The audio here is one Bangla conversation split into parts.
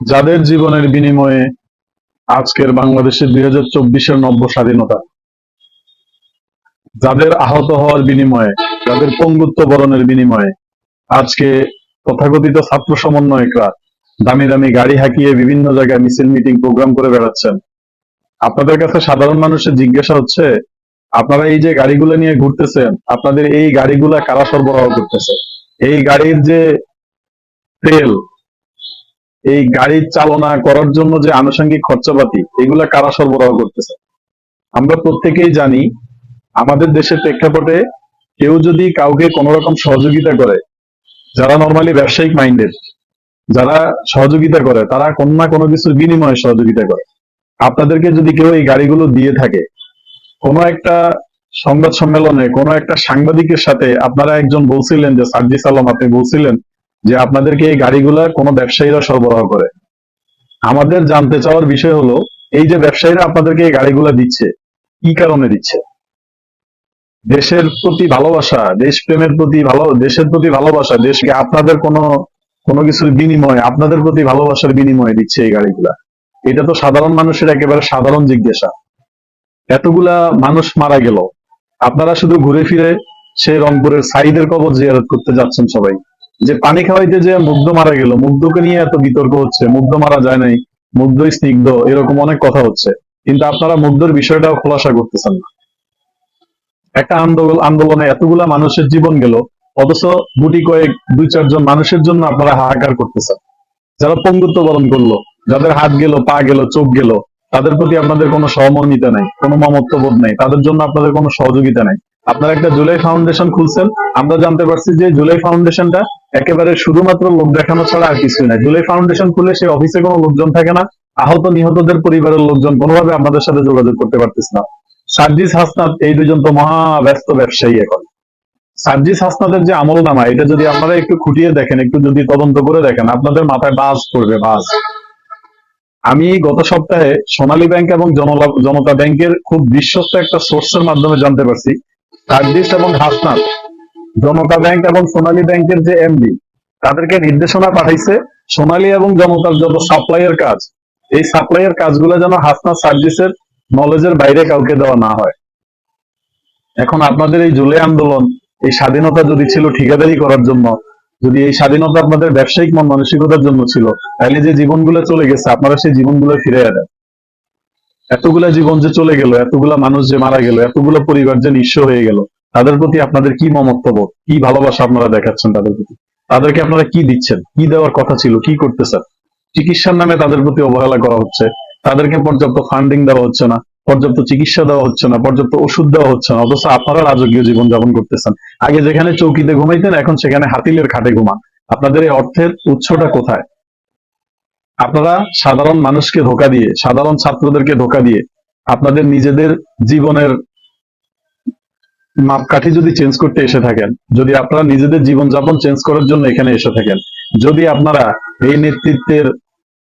যাদের জীবনের বিনিময়ে আজকের বাংলাদেশের দুই হাজার চব্বিশের নব্য স্বাধীনতা যাদের আহত হওয়ার বিনিময়ে, যাদের পঙ্গুত্ব বরণের বিনিময়ে আজকে তথাকথিত ছাত্র সমন্বয়করা দামি দামি গাড়ি হাঁকিয়ে বিভিন্ন জায়গায় মিছিল, মিটিং, প্রোগ্রাম করে বেড়াচ্ছেন। আপনাদের কাছে সাধারণ মানুষের জিজ্ঞাসা হচ্ছে, আপনারা এই যে গাড়িগুলো নিয়ে ঘুরতেছেন, আপনাদের এই গাড়িগুলা কারা সরবরাহ করতেছে? এই গাড়ির যে তেল এই গাড়ি চালনা করার জন্য যে আনুষঙ্গিক খরচাপাতি, এগুলা কারা সরবরাহ করতেছে? আমরা প্রত্যেকেই জানি, আমাদের দেশের প্রেক্ষাপটে কেউ যদি কাউকে কোন রকম সহযোগিতা করে, যারা নর্মালি ব্যবসায়িক মাইন্ডেড যারা সহযোগিতা করে, তারা কোনো না কোনো কিছুর বিনিময়ে সহযোগিতা করে। আপনাদেরকে যদি কেউ এই গাড়িগুলো দিয়ে থাকে, কোনো একটা সংবাদ সম্মেলনে, কোনো একটা সাংবাদিকের সাথে আপনারা একজন বলছিলেন যে সার্জিস আলম আপনি বলছিলেন যে আপনাদেরকে এই গাড়িগুলা কোনো ব্যবসায়ীরা সরবরাহ করে। আমাদের জানতে চাওয়ার বিষয় হলো, এই যে ব্যবসায়ীরা আপনাদেরকে এই গাড়িগুলা দিচ্ছে, কি কারণে দিচ্ছে? দেশের প্রতি ভালোবাসা, দেশপ্রেমের প্রতি ভালো, দেশের প্রতি ভালোবাসা, দেশকে আপনাদের কোনো কোনো কিছুর বিনিময়ে, আপনাদের প্রতি ভালোবাসার বিনিময়ে দিচ্ছে এই গাড়িগুলা। এটা তো সাধারণ মানুষের একেবারে সাধারণ জিজ্ঞাসা। এতগুলা মানুষ মারা গেল। আপনারা শুধু ঘুরে ফিরে সেই রংপুরের সাইদের কবর জিয়ারত করতে যাচ্ছেন সবাই। যে পানি খাওয়াইতে যে মুগ্ধ মারা গেল, মুগ্ধকে নিয়ে এত বিতর্ক হচ্ছে, মুগ্ধ মারা যায় নাই মুগ্ধ স্নিগ্ধ, এরকম অনেক কথা হচ্ছে। কিন্তু আপনারা মুগ্ধর বিষয়টাও খোলাসা করতেছেন না। একটা আন্দোলন আন্দোলনে এতগুলা মানুষের জীবন গেল, অথচ গুটি কয়েক, দুই চারজন মানুষের জন্য আপনারা হাহাকার করতেছেন। যারা পঙ্গুত্ব বরণ করল, যাদের হাত গেল, পা গেল, চোখ গেল, তাদের প্রতি আপনাদের কোনো সহমর্মিতা নাই, কোনো মমত্ববোধ নাই, তাদের জন্য আপনাদের কোনো সহযোগিতা নাই। আপনারা একটা জুলাই ফাউন্ডেশন খুলছেন, আমরা জানতে পারছি যে জুলাই ফাউন্ডেশনটা একেবারে শুধুমাত্র লোক দেখানো ছাড়া আর কিছুই নাই। জুলাই ফাউন্ডেশন খুলে সেই অফিসে কোনো লোকজন থাকে না। আহত, নিহতদের পরিবারের লোকজন কোনোভাবে আমাদের সাথে যোগাযোগ করতে পারতেছে না। সার্জিস হাসনাত, এই দুজন তো মহা ব্যস্ত ব্যবসায়ী এখন। সার্জিস হাসনাতের যে আমল নামা এটা যদি আপনারা একটু খুঁটিয়ে দেখেন, একটু যদি তদন্ত করে দেখেন, আপনাদের মাথায় বাজ পড়বে, বাজ। আমি গত সপ্তাহে সোনালী ব্যাংক এবং জনতা ব্যাংকের খুব বিশ্বস্ত একটা সোর্সের মাধ্যমে জানতে পারছি। সার্জিস এবং হাসনাত জনতা ব্যাংক এবং সোনালী ব্যাংকের যে এমডি তাদেরকে নির্দেশনা পাঠাইছে সোনালী এবং জনতার যত সাপ্লাইয়ের কাজ, এই সাপ্লাইয়ের কাজগুলো যেন হাসনাত সার্জিসের নলেজের বাইরে কাউকে দেওয়া না হয়। এখন আপনাদের এই জুলাই আন্দোলন, এই স্বাধীনতা যদি ছিল ঠিকাদারি করার জন্য, যদি এই স্বাধীনতা আপনাদের ব্যবসায়িক মন মানসিকতার জন্য ছিল, তাহলে যে জীবনগুলো চলে গেছে, আপনারা সেই জীবনগুলো ফিরে দেন। এতগুলা জীবন যে চলে গেল, এতগুলা মানুষ যে মারা গেল, এতগুলো পরিবার যে নিঃস্ব হয়ে গেল তাদের প্রতি আপনাদের কি মমত্ববোধ, কি ভালোবাসা আপনারা দেখাচ্ছেন তাদের প্রতি? তাদেরকে আপনারা কি দিচ্ছেন? কি দেওয়ার কথা ছিল? কি করতেছেন? চিকিৎসার নামে তাদের প্রতি অবহেলা করা হচ্ছে। তাদেরকে পর্যাপ্ত ফান্ডিং দেওয়া হচ্ছে না, পর্যাপ্ত চিকিৎসা দেওয়া হচ্ছে না, পর্যাপ্ত ওষুধ দেওয়া হচ্ছে না, অথচ আপনারা রাজকীয় জীবন যাপন করতেছেন। আগে যেখানে চৌকিতে ঘুমাইতেন, এখন সেখানে হাতিলের খাটে ঘুমান। আপনাদের এই অর্থের উৎসটা কোথায়? আপনারা সাধারণ মানুষকে ধোকা দিয়ে, সাধারণ ছাত্রদেরকে ধোকা দিয়ে আপনাদের নিজেদের জীবনের মাপকাঠি যদি চেঞ্জ করতে এসে থাকেন, যদি আপনারা নিজেদের জীবনযাপন চেঞ্জ করার জন্য এখানে এসে থাকেন, যদি আপনারা এই নেতৃত্বের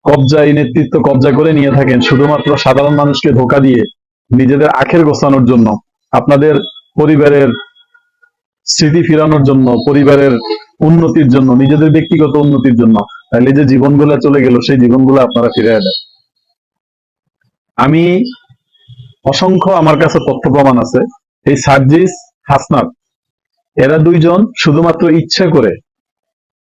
কবজা, এই নেতৃত্ব কবজা করে নিয়ে থাকেন, শুধুমাত্র সাধারণ মানুষকে ধোকা দিয়ে নিজেদের আখের গোছানোর জন্য, আপনাদের পরিবারের স্মৃতি ফিরানোর জন্য, পরিবারের উন্নতির জন্য, নিজেদের ব্যক্তিগত উন্নতির জন্য, তাহলে যে জীবনগুলো চলে গেল, সেই জীবনগুলো আপনারা ফিরে দেন। আমি অসংখ্য আমার কাছে তথ্য প্রমাণ আছে। এই সার্জিস, হাসনাত, এরা দুইজন শুধুমাত্র ইচ্ছা করে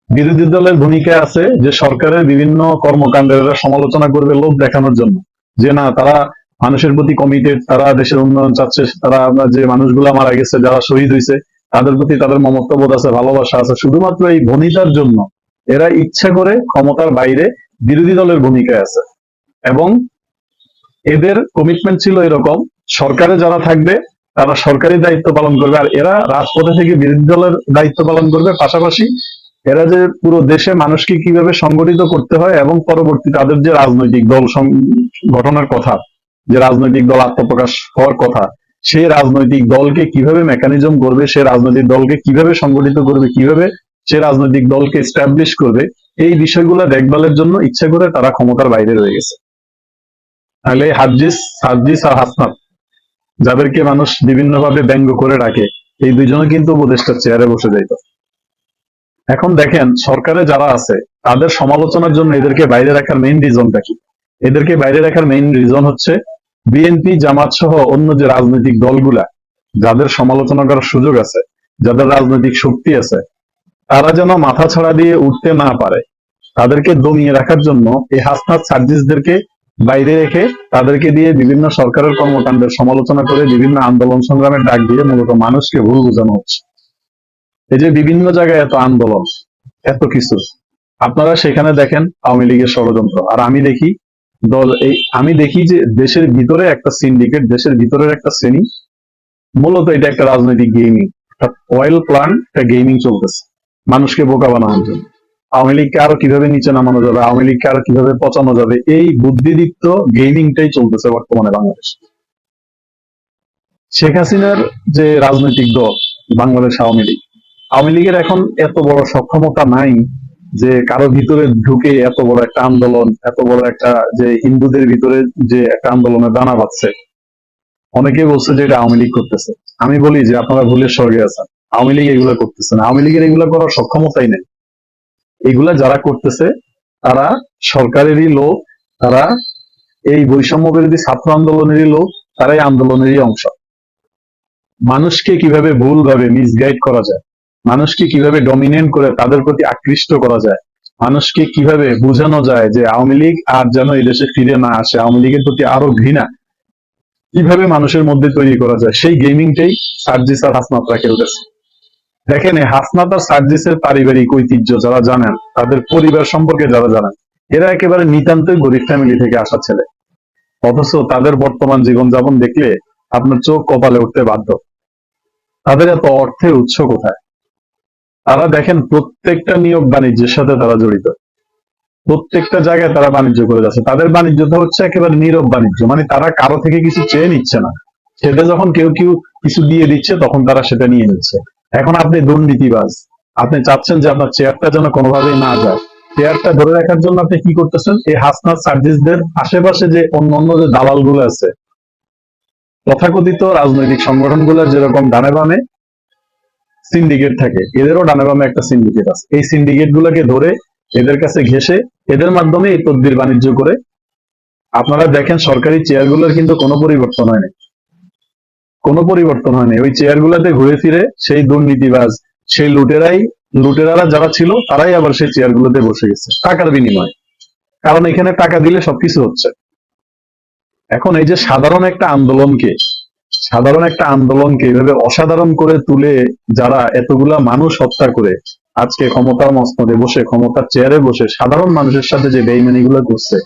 বিরোধী দলের ভূমিকা আছে যে সরকারের বিভিন্ন কর্মকাণ্ডের সমালোচনা করবে লোক দেখানোর জন্য। যে না, তারা মানুষের প্রতি কমিটেড তারা দেশের উন্নয়ন চাচ্ছে, তারা যে মানুষগুলো মারা গেছে, যারা শহীদ হয়েছে তাদের প্রতি তাদের মমত্ববোধ আছে, ভালোবাসা আছে। শুধুমাত্র এই ভনিতার জন্য এরা ইচ্ছা করে ক্ষমতার বাইরে বিরোধী দলের ভূমিকায় আছে। এবং এদের কমিটমেন্ট ছিল এরকম, সরকারে যারা থাকবে তারা সরকারি দায়িত্ব পালন করবে আর এরা রাজপথে থেকে বিরোধী দলের দায়িত্ব পালন করবে। পাশাপাশি এরা যে পুরো দেশে মানুষকে কীভাবে সংগঠিত করতে হয় এবং পরবর্তী তাদের যে রাজনৈতিক দল সং- গঠনের কথা, যে রাজনৈতিক দল আত্মপ্রকাশ হওয়ার কথা সেই রাজনৈতিক দলকে কীভাবে মেকানিজম করবে, সে রাজনৈতিক দলকে কীভাবে সংগঠিত করবে, কীভাবে সে রাজনৈতিক দলকে স্টাবলিশ করবে, এই বিষয়গুলো দেখভালের জন্য ইচ্ছা করে তারা ক্ষমতার বাইরে রয়ে গেছে। তাহলে হাজিস হাজিস আর হাসনাত যাদেরকে মানুষ বিভিন্নভাবে ব্যঙ্গ করে রাখে, এই দুইজনে কিন্তু উপদেষ্টার চেয়ারে বসে যাইত। এখন দেখেন, সরকারে যারা আছে, তাদের সমালোচনার জন্য এদেরকে বাইরে রাখার মেইন রিজনটা কি? এদেরকে বাইরে রাখার মেইন রিজন হচ্ছে বিএনপি, জামাত সহ অন্য যে রাজনৈতিক দলগুলা, যাদের সমালোচনা করার সুযোগ আছে, যাদের রাজনৈতিক শক্তি আছে, তারা যেন মাথা ছাড়া দিয়ে উঠতে না পারে। তাদেরকে দমিয়ে রাখার জন্য এই হাসনাত সার্জিসদেরকে বাইরে রেখে তাদেরকে দিয়ে বিভিন্ন সরকারের কর্মকাণ্ডের সমালোচনা করে বিভিন্ন আন্দোলন সংগ্রামের ডাক দিয়ে মূলত মানুষকে ভুল বোঝানো হচ্ছে। এই যে বিভিন্ন জায়গায় এত আন্দোলন, এত কিছু, আপনারা সেখানে দেখেন আওয়ামী লীগের ষড়যন্ত্র। আর আমি দেখি দল, এই, আমি দেখি যে দেশের ভিতরে একটা সিন্ডিকেট দেশের ভিতরের একটা শ্রেণি, মূলত এটা একটা রাজনৈতিক গেমিং অয়েল প্লান্ট একটা গেমিং চলতেছে, মানুষকে বোকা বানানোর জন্য। আওয়ামী লীগকে আরও কীভাবে নিচে নামানো যাবে, আওয়ামী লীগকে আরও কীভাবে পচানো যাবে, এই বুদ্ধিদীপ্ত গেমিংটাই চলতেছে বর্তমানে বাংলাদেশ। শেখ হাসিনার যে রাজনৈতিক দল, বাংলাদেশ আওয়ামী লীগ, আওয়ামী লীগের এখন এত বড় সক্ষমতা নাই যে কারও ভিতরে ঢুকে এত বড় একটা আন্দোলন, এত বড় একটা যে হিন্দুদের ভিতরে যে একটা আন্দোলনের দানা বাঁধছে। অনেকে বলছে যে এটা আওয়ামী লীগ করতেছে। আমি বলি যে আপনারা ভুলের স্বর্গে আছেন। আওয়ামী লীগ এগুলো করতেছে না। আওয়ামী লীগের এগুলো করার সক্ষমতাই নেই। এগুলা যারা করতেছে, তারা সরকারেরই লোক, তারা এই বৈষম্য বিরোধী ছাত্র আন্দোলনেরই লোক, তারা এই আন্দোলনেরই অংশ। মানুষকে কীভাবে ভুলভাবে মিসগাইড করা যায়, মানুষকে কীভাবে ডমিনেট করে তাদের প্রতি আকৃষ্ট করা যায়, মানুষকে কীভাবে বোঝানো যায় যে আওয়ামী লীগ আর যেন এই দেশে ফিরে না আসে, আওয়ামী লীগের প্রতি আরও ঘৃণা, কীভাবে মানুষের মধ্যে তৈরি করা যায়, সেই গেমিংটাই সার্জিস আর হাসনাতরা খেলতেছে। দেখেন এই হাসনাত আর সার্জিসের পারিবারিক ঐতিহ্য যারা জানেন, তাদের পরিবার সম্পর্কে যারা জানেন, এরা একেবারে নিতান্তই গরিব ফ্যামিলি থেকে আসা ছেলে। অথচ তাদের বর্তমান জীবনযাপন দেখলে আপনার চোখ কপালে উঠতে বাধ্য। তাদের এত অর্থের উৎস কোথায়? তারা দেখেন প্রত্যেকটা নিয়োগ বাণিজ্যের সাথে তারা জড়িত। প্রত্যেকটা জায়গায় তারা বাণিজ্য করে যাচ্ছে। তাদের বাণিজ্যটা হচ্ছে একেবারে নীরব বাণিজ্য। মানে তারা কারও থেকে কিছু চেয়ে নিচ্ছে না। সেটা যখন কেউ কেউ কিছু দিয়ে দিচ্ছে, তখন তারা সেটা নিয়ে নিচ্ছে। এখন আপনি দুর্নীতিবাজ। আপনি চাচ্ছেন যে আপনার চেয়ারটা যেন কোনোভাবেই না যায়। চেয়ারটা ধরে রাখার জন্য আপনি কি করতেছেন? এই হাসনাত সার্জিসদের আশেপাশে যে অন্য অন্য যে দালালগুলো আছে, তথাকথিত রাজনৈতিক সংগঠনগুলোর যেরকম ডানে বামে সিন্ডিকেট থাকে, এদেরও ডানে বামে একটা সিন্ডিকেট আছে। এই সিন্ডিকেট গুলোকে ধরে এদের কাছে ঘেসে এদের মাধ্যমে এই তদ্বির বাণিজ্য করে, আপনারা দেখেন সরকারি চেয়ারগুলোর কিন্তু কোনো পরিবর্তন হয়নি। কোনো পরিবর্তন হয়নি। ওই চেয়ারগুলোতে ঘুরে ফিরে সেই দুর্নীতিবাজ, সেই লুটেরাই, লুটেরারা যারা ছিল, তারাই আবার সেই চেয়ারগুলোতে বসে গেছে, টাকার বিনিময়ে। কারণ এখানে টাকা দিলে সবকিছু হচ্ছে। এখন এই যে সাধারণ একটা আন্দোলনকে, সাধারণ একটা আন্দোলনকে এভাবে অসাধারণ করে তুলে যারা এতগুলা মানুষ হত্যা করে, আজকে ক্ষমতার মস্তদে বসে, ক্ষমতার চেয়ারে বসে, সাধারণ মানুষের সাথে যে বেইমানি গুলো করছে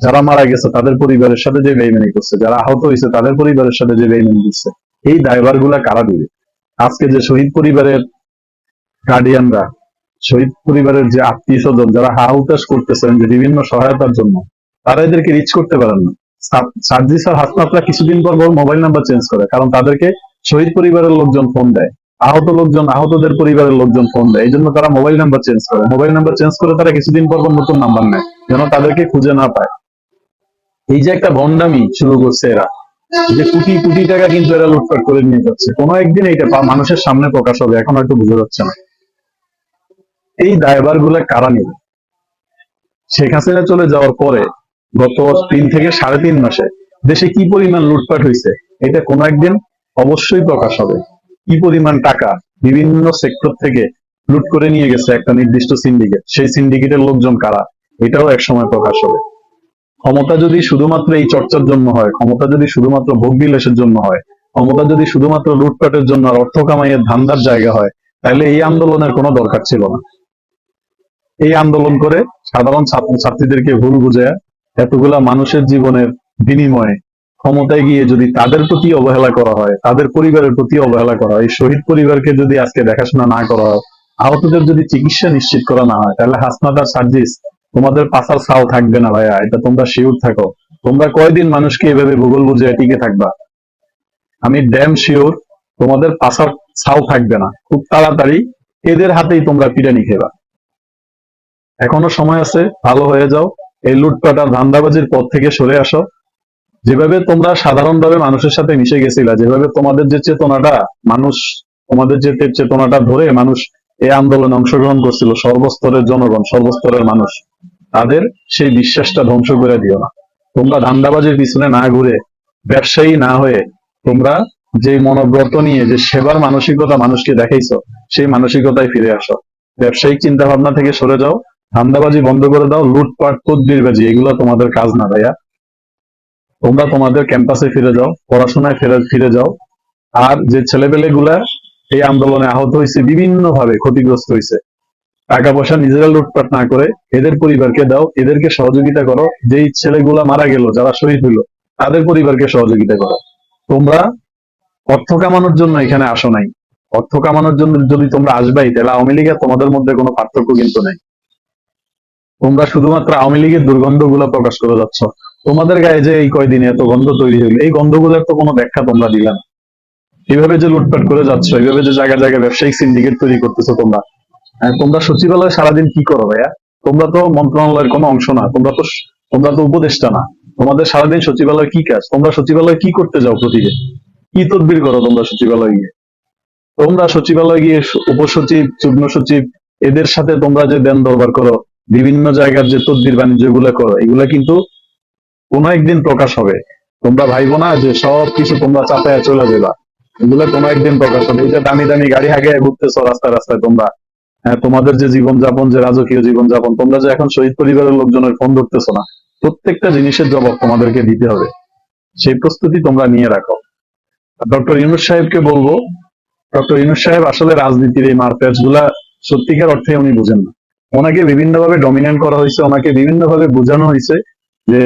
যারা মারা গেছে, তাদের পরিবারের সাথে যে বেইমানি করছে, যারা আহত হয়েছে, তাদের পরিবারের সাথে যে বেইমানি করছে, এই দায়ভারগুলা কারা দিবে? আজকে যে শহীদ পরিবারের গার্ডিয়ানরা শহীদ পরিবারের যে আত্মীয় স্বজন যারা হাহুতাস করতেছেন যে বিভিন্ন সহায়তার জন্য, তারা এদেরকে রিচ করতে পারেন না। সার্জিস আর হাসপাতালরা কিছুদিন পর মোবাইল নাম্বার চেঞ্জ করে, কারণ তাদেরকে শহীদ পরিবারের লোকজন ফোন দেয়, আহত লোকজন, আহতদের পরিবারের লোকজন ফোন দেয় এই জন্য তারা মোবাইল নাম্বার চেঞ্জ করে। মোবাইল নাম্বার চেঞ্জ করে তারা কিছুদিন পর নতুন নাম্বার নেয়, যেন তাদেরকে খুঁজে না পায়। এই যে একটা ভণ্ডামি শুরু করছে এরা, যে কোটি কোটি টাকা কিন্তু এরা লুটপাট করে নিয়ে যাচ্ছে। কোনো একদিন এইটা পা- মানুষের সামনে প্রকাশ হবে, এখন হয়তো বুঝে যাচ্ছে না। এই দায়ভারগুলা কারা নেবে? শেখ হাসিনা চলে যাওয়ার পরে গত তিন থেকে সাড়ে তিন মাসে দেশে কি পরিমাণ লুটপাট হয়েছে এটা কোনো একদিন অবশ্যই প্রকাশ হবে। কি পরিমাণ টাকা বিভিন্ন সেক্টর থেকে লুট করে নিয়ে গেছে একটা নির্দিষ্ট সিন্ডিকেট সেই সিন্ডিকেটের লোকজন কারা, এটাও এক সময় প্রকাশ হবে। ক্ষমতা যদি শুধুমাত্র এই চর্চার জন্য হয়, ক্ষমতা যদি শুধুমাত্র ভোগ বিলাসের জন্য হয়, ক্ষমতা যদি শুধুমাত্র লুটপাটের জন্য আর অর্থ কামাইয়ের ধান্দার জায়গা হয়, তাহলে এই আন্দোলনের কোনো দরকার ছিল না। এই আন্দোলন করে সাধারণ ছাত্র ছাত্রীদেরকে ভুল বুঝে এতগুলা মানুষের জীবনের বিনিময়ে ক্ষমতায় গিয়ে যদি তাদের প্রতি অবহেলা করা হয়, তাদের পরিবারের প্রতি অবহেলা করা হয়, এই শহীদ পরিবারকে যদি আজকে দেখাশোনা না করা হয়, আহতদের যদি চিকিৎসা নিশ্চিত করা না হয়, তাহলে হাসনাদার সার্জিস তোমাদের পাশার ছাও থাকবে না ভাইয়া, এটা তোমরা শিওর থাকো। তোমরা কয়দিন মানুষকে এভাবে ভূগোল বুঝে টিকে থাকবা? আমি ড্যাম শিওর তোমাদের পাশার ছাও থাকবে না। খুব তাড়াতাড়ি এদের হাতেই তোমরা পিটানি খেবা। এখনও সময় আছে, ভালো হয়ে যাও। এই লুটপাট আর ধান্দাবাজির পথ থেকে সরে আসো। যেভাবে তোমরা সাধারণভাবে মানুষের সাথে মিশে গেছিলা, যেভাবে তোমাদের যে চেতনাটা মানুষ, তোমাদের যে চেতনাটা ধরে মানুষ এই আন্দোলনে অংশগ্রহণ করছিল, সর্বস্তরের জনগণ, সর্বস্তরের মানুষ। তাদের সেই বিশ্বাসটা ধ্বংস করে দিও না। তোমরা ধান্দাবাজির পিছনে না ঘুরে, ব্যবসায়ী না হয়ে তোমরা যে মনোব্রত নিয়ে, যে সেবার মানসিকতা মানুষকে দেখাইছো, সেই মানসিকতায় ফিরে আসো। ব্যবসায়িক চিন্তা ভাবনা থেকে সরে যাও, ধান্দাবাজি বন্ধ করে দাও, লুটপাট, তদবিরবাজি, এগুলো তোমাদের কাজ না ভাইয়া। তোমরা তোমাদের ক্যাম্পাসে ফিরে যাও, পড়াশোনায় ফিরে ফিরে যাও। আর যে ছেলেপেলে গুলা এই আন্দোলনে আহত হয়েছে বিভিন্ন ভাবে ক্ষতিগ্রস্ত হয়েছে টাকা পয়সা নিজেরা লুটপাট না করে এদের পরিবারকে দাও, এদেরকে সহযোগিতা করো। যেই ছেলেগুলা মারা গেল, যারা শহীদ হইল, তাদের পরিবারকে সহযোগিতা করো। তোমরা অর্থ কামানোর জন্য এখানে আসো নাই। অর্থ কামানোর জন্য যদি তোমরা আসবাই, তাহলে আওয়ামী লীগের তোমাদের মধ্যে কোনো পার্থক্য কিন্তু নেই। তোমরা শুধুমাত্র আওয়ামী লীগের দুর্গন্ধগুলা প্রকাশ করে যাচ্ছ। তোমাদের গায়ে যে এই কয়দিনে এত গন্ধ তৈরি হইল, এই গন্ধগুলোর তো কোনো ব্যাখ্যা তোমরা দিলে না। এইভাবে যে লুটপাট করে যাচ্ছ এইভাবে যে জায়গায় জায়গায় ব্যবসায়িক সিন্ডিকেট তৈরি করতেছো তোমরা তোমরা সচিবালয়ে সারাদিন কি করো ভাইয়া? তোমরা তো মন্ত্রণালয়ের কোনো অংশ না, তোমরা তো তোমরা তো উপদেষ্টা না। তোমাদের সারাদিন সচিবালয় কি কাজ? তোমরা সচিবালয়ে কি করতে যাও প্রতিদিন? কি তদবির করো তোমরা সচিবালয়ে গিয়ে? তোমরা সচিবালয়ে গিয়ে উপসচিব, যুগ্ম সচিব, এদের সাথে তোমরা যে দেন দরবার করো, বিভিন্ন জায়গার যে তদবির বাণিজ্যগুলো করো, এগুলা কিন্তু কোনো একদিন প্রকাশ হবে। তোমরা ভাইবো না যে সব কিছু তোমরা চাপায় চলে যাবা। এগুলো কোনো একদিন প্রকাশ হবে। এই যে দামি দামি গাড়ি হাগে ঘুরতেছো রাস্তায় রাস্তায় তোমরা। হ্যাঁ, তোমাদের যে জীবনযাপন যে রাজকীয় জীবনযাপন তোমরা যে এখন শহীদ পরিবারের লোকজনের ফোন ধরতেছো না প্রত্যেকটা জিনিসের জবাব তোমাদেরকে দিতে হবে। সেই প্রস্তুতি তোমরা নিয়ে রাখো। ডক্টর ইউনুস সাহেবকে বলব ডক্টর ইউনুস সাহেব আসলে রাজনীতির এই মারপ্যাচগুলা সত্যিকার অর্থে উনি বুঝেন না। ওনাকে বিভিন্নভাবে ডমিনেন্ট করা হয়েছে ওনাকে বিভিন্নভাবে বোঝানো হয়েছে যে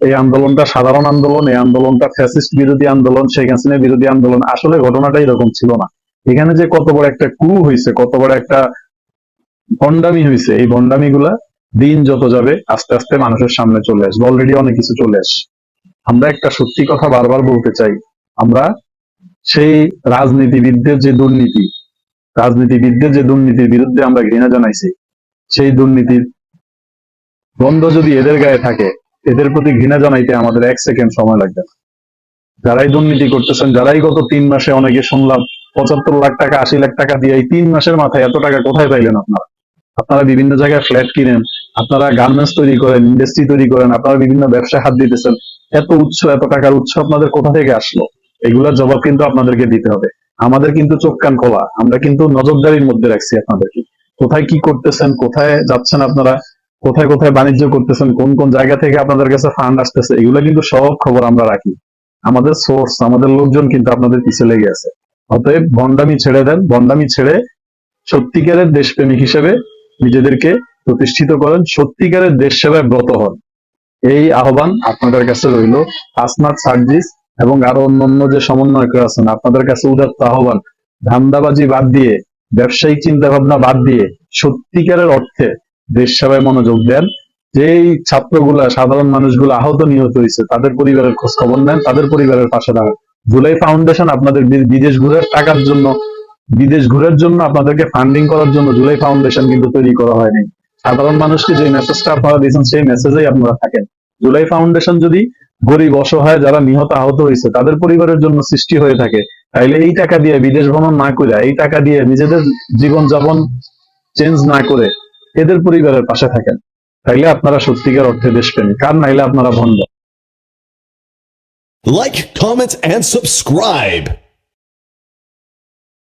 এই আন্দোলনটা সাধারণ আন্দোলন এই আন্দোলনটা ফ্যাসিস্ট বিরোধী আন্দোলন শেখ হাসিনা বিরোধী আন্দোলন। আসলে ঘটনাটা এরকম ছিল না। এখানে যে কত বড় একটা কু হয়েছে কত বড় একটা ভণ্ডামি হয়েছে এই ভণ্ডামি গুলা দিন যত যাবে, আস্তে আস্তে মানুষের সামনে চলে আসবে। অলরেডি অনেক কিছু চলে আসে। আমরা একটা সত্যি কথা বারবার বলতে চাই। আমরা সেই রাজনীতিবিদদের যে দুর্নীতি, রাজনীতিবিদদের যে দুর্নীতির বিরুদ্ধে আমরা ঘৃণা জানাইছি, সেই দুর্নীতির বন্ধ যদি এদের গায়ে থাকে, এদের প্রতি ঘৃণা জানাইতে আমাদের এক সেকেন্ড সময় লাগবে না। যারাই দুর্নীতি করতেছেন, যারাই গত তিন মাসে অনেকে শুনলাম, পঁচাত্তর লাখ টাকা, আশি লাখ টাকা দিয়ে এই তিন মাসের মাথায় এত টাকা কোথায় পাইলেন আপনারা? আপনারা বিভিন্ন জায়গায় ফ্ল্যাট কিনেন, আপনারা গার্মেন্টস তৈরি করেন ইন্ডাস্ট্রি তৈরি করেন, আপনারা বিভিন্ন ব্যবসায় হাত দিতেছেন, এত উৎস, এত টাকার উৎস আপনাদের কোথা থেকে আসলো? এগুলোর জবাব কিন্তু আপনাদেরকে দিতে হবে। আমাদের কিন্তু চোখ কান খোলা, আমরা কিন্তু নজরদারির মধ্যে রাখছি আপনাদেরকে। কোথায় কি করতেছেন, কোথায় যাচ্ছেন আপনারা, কোথায় কোথায় বাণিজ্য করতেছেন, কোন কোন জায়গা থেকে আপনাদের কাছে ফান্ড আসতেছে, এগুলো কিন্তু সব খবর আমরা রাখি। আমাদের সোর্স আমাদের লোকজন কিন্তু আপনাদের পিছিয়ে লেগে আছে। অতএব ভণ্ডামি ছেড়ে দেন ভণ্ডামি ছেড়ে সত্যিকারের দেশপ্রেমিক হিসেবে নিজেদেরকে প্রতিষ্ঠিত করেন, সত্যিকারের দেশ সেবায় ব্রত হন। এই আহ্বান আপনাদের কাছে রইল। আসনাথ সার্জিস এবং আরও অন্যান্য যে সমন্বয়করা আছেন, আপনাদের কাছে উদাত্ত আহ্বান। ধান্দাবাজি বাদ দিয়ে, ব্যবসায়িক চিন্তা ভাবনা বাদ দিয়ে, সত্যিকারের অর্থে দেশ সেবায় মনোযোগ দেন। যেই ছাত্রগুলা, সাধারণ মানুষগুলো আহত নিহত হয়েছে, তাদের পরিবারের খোঁজ খবর নেন, তাদের পরিবারের পাশে দাঁড়ান। জুলাই ফাউন্ডেশন আপনাদের বিদেশ ঘুরের টাকার জন্য বিদেশ ঘুরের জন্য আপনাদেরকে ফান্ডিং করার জন্য জুলাই ফাউন্ডেশন কিন্তু তৈরি করা হয়নি। সাধারণ মানুষকে যে মেসেজটা আপনারা দিয়েছেন সেই মেসেজেই আপনারা থাকেন। জুলাই ফাউন্ডেশন যদি গরিব অসহায় যারা নিহত আহত হয়েছে তাদের পরিবারের জন্য সৃষ্টি হয়ে থাকে তাইলে এই টাকা দিয়ে বিদেশ ভ্রমণ না করে এই টাকা দিয়ে নিজেদের জীবন যাপন চেঞ্জ না করে এদের পরিবারের পাশে থাকেন। তাইলে আপনারা সত্যিকার অর্থে দেশপ্রেমিক আর নাইলে আপনারা ভণ্ড Like, comment, and subscribe.